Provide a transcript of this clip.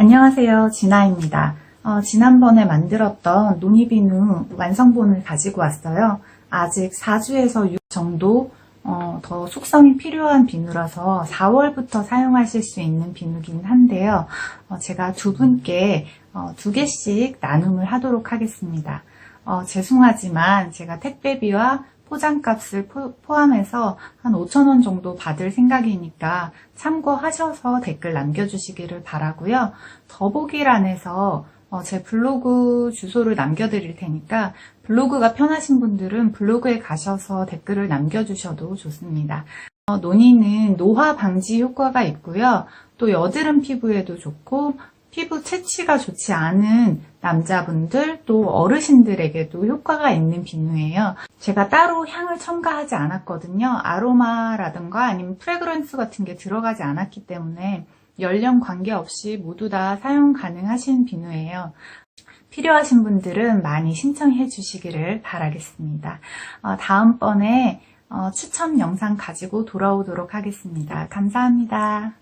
안녕하세요. 진아입니다. 어, 지난번에 만들었던 논이비누 완성본을 가지고 왔어요. 아직 4주에서 6 정도 어, 더 숙성이 필요한 비누라서 4월부터 사용하실 수 있는 비누긴 한데요. 어, 제가 두 분께 어, 두 개씩 나눔을 하도록 하겠습니다. 어, 죄송하지만 제가 택배비와 포장값을 포, 포함해서 한 5,000원 정도 받을 생각이니까 참고하셔서 댓글 남겨주시기를 바라고요. 더보기란에서 어, 제 블로그 주소를 남겨드릴 테니까 블로그가 편하신 분들은 블로그에 가셔서 댓글을 남겨주셔도 좋습니다. 어, 논이는 노화 방지 효과가 있고요. 또 여드름 피부에도 좋고 피부 채취가 좋지 않은 남자분들 또 어르신들에게도 효과가 있는 비누예요. 제가 따로 향을 첨가하지 않았거든요. 아로마라든가 아니면 프레그런스 같은 게 들어가지 않았기 때문에 연령 관계없이 모두 다 사용 가능하신 비누예요. 필요하신 분들은 많이 신청해 주시기를 바라겠습니다. 어, 다음번에 어, 추천 영상 가지고 돌아오도록 하겠습니다. 감사합니다.